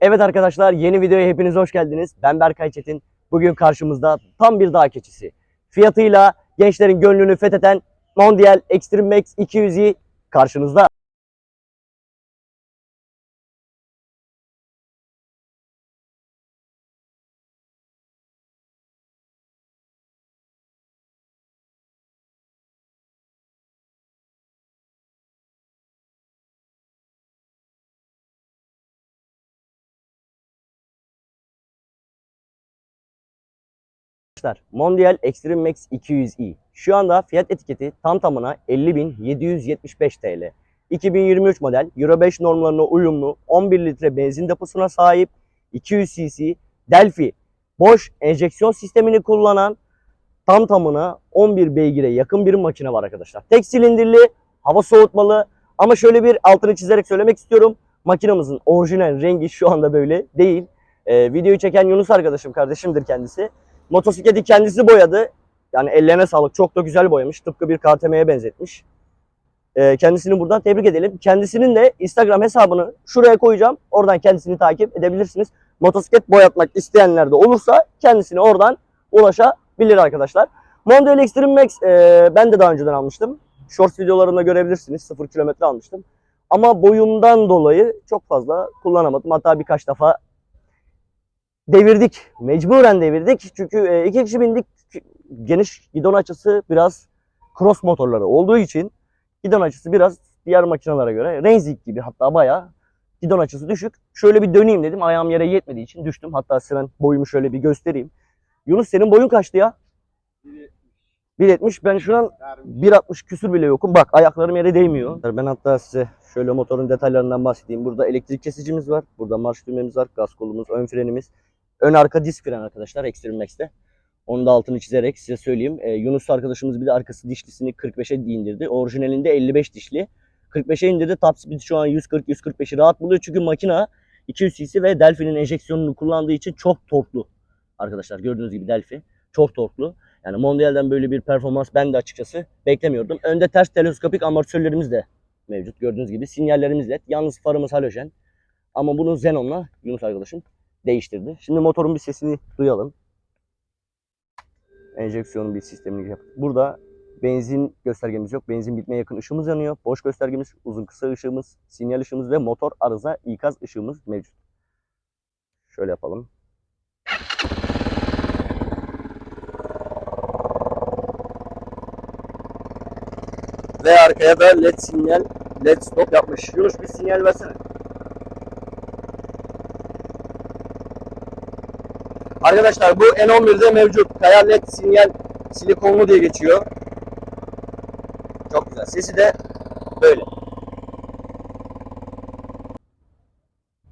Evet arkadaşlar yeni videoya hepiniz hoş geldiniz. Ben Berkay Çetin. Bugün karşımızda tam bir dağ keçisi. Fiyatıyla gençlerin gönlünü fetheden Mondial Extreme Max 200i karşınızda. Arkadaşlar Mondial Extreme Max 200i. Şu anda fiyat etiketi tam tamına 50.775 TL. 2023 model Euro 5 normlarına uyumlu 11 litre benzin deposuna sahip 200 cc Delphi boş enjeksiyon sistemini kullanan tam tamına 11 beygire yakın bir makine var arkadaşlar. Tek silindirli, hava soğutmalı ama şöyle bir altını çizerek söylemek istiyorum. Makinamızın orijinal rengi şu anda böyle değil. Ee, videoyu çeken Yunus arkadaşım kardeşimdir kendisi. Motosikleti kendisi boyadı. Yani ellerine sağlık. Çok da güzel boyamış. Tıpkı bir KTM'ye benzetmiş. Ee, kendisini buradan tebrik edelim. Kendisinin de Instagram hesabını şuraya koyacağım. Oradan kendisini takip edebilirsiniz. Motosiklet boyatmak isteyenler de olursa kendisine oradan ulaşabilir arkadaşlar. Mondial Extreme Max e, ben de daha önceden almıştım. Shorts videolarında görebilirsiniz. 0 kilometre almıştım. Ama boyumdan dolayı çok fazla kullanamadım. Hatta birkaç defa devirdik. Mecburen devirdik. Çünkü e, iki kişi bindik. Geniş gidon açısı biraz cross motorları olduğu için gidon açısı biraz diğer makinelere göre Renzig gibi hatta bayağı gidon açısı düşük. Şöyle bir döneyim dedim. Ayağım yere yetmediği için düştüm. Hatta ben boyumu şöyle bir göstereyim. Yunus senin boyun kaçtı ya? 1.70. Ben şu an 1.60 küsür bile yokum. Bak ayaklarım yere değmiyor. Ben hatta size şöyle motorun detaylarından bahsedeyim. Burada elektrik kesicimiz var. Burada marş düğmemiz var. Gaz kolumuz, ön frenimiz. Ön arka disk fren arkadaşlar Extreme Max'te. Onun da altını çizerek size söyleyeyim. Ee, Yunus arkadaşımız bir de arkası dişlisini 45'e indirdi. Orijinalinde 55 dişli. 45'e indirdi. Top speed şu an 140-145'i rahat buluyor. Çünkü makina 200 cc ve Delphi'nin enjeksiyonunu kullandığı için çok torklu. Arkadaşlar gördüğünüz gibi Delphi çok torklu. Yani Mondial'den böyle bir performans ben de açıkçası beklemiyordum. Önde ters teleskopik amortisörlerimiz de mevcut. Gördüğünüz gibi sinyallerimiz led. Yalnız farımız halojen. Ama bunu Xenon'la Yunus arkadaşım değiştirdi. Şimdi motorun bir sesini duyalım. Enjeksiyonun bir sistemini yaptık. Burada benzin göstergemiz yok. Benzin bitmeye yakın ışığımız yanıyor. Boş göstergemiz, uzun kısa ışığımız, sinyal ışığımız ve motor arıza ikaz ışığımız mevcut. Şöyle yapalım. Ve arkaya da led sinyal, led stop yapmış. Yunus bir sinyal versene. Arkadaşlar bu N11'de mevcut. Kaya led sinyal silikonlu diye geçiyor. Çok güzel. Sesi de böyle.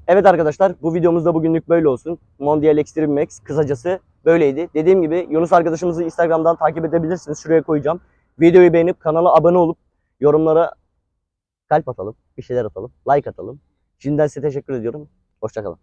Evet arkadaşlar bu videomuzda bugünlük böyle olsun. Mondial Extreme Max kısacası böyleydi. Dediğim gibi Yunus arkadaşımızı Instagram'dan takip edebilirsiniz. Şuraya koyacağım. Videoyu beğenip kanala abone olup yorumlara kalp atalım, bir şeyler atalım, like atalım. Şimdiden size teşekkür ediyorum. Hoşçakalın.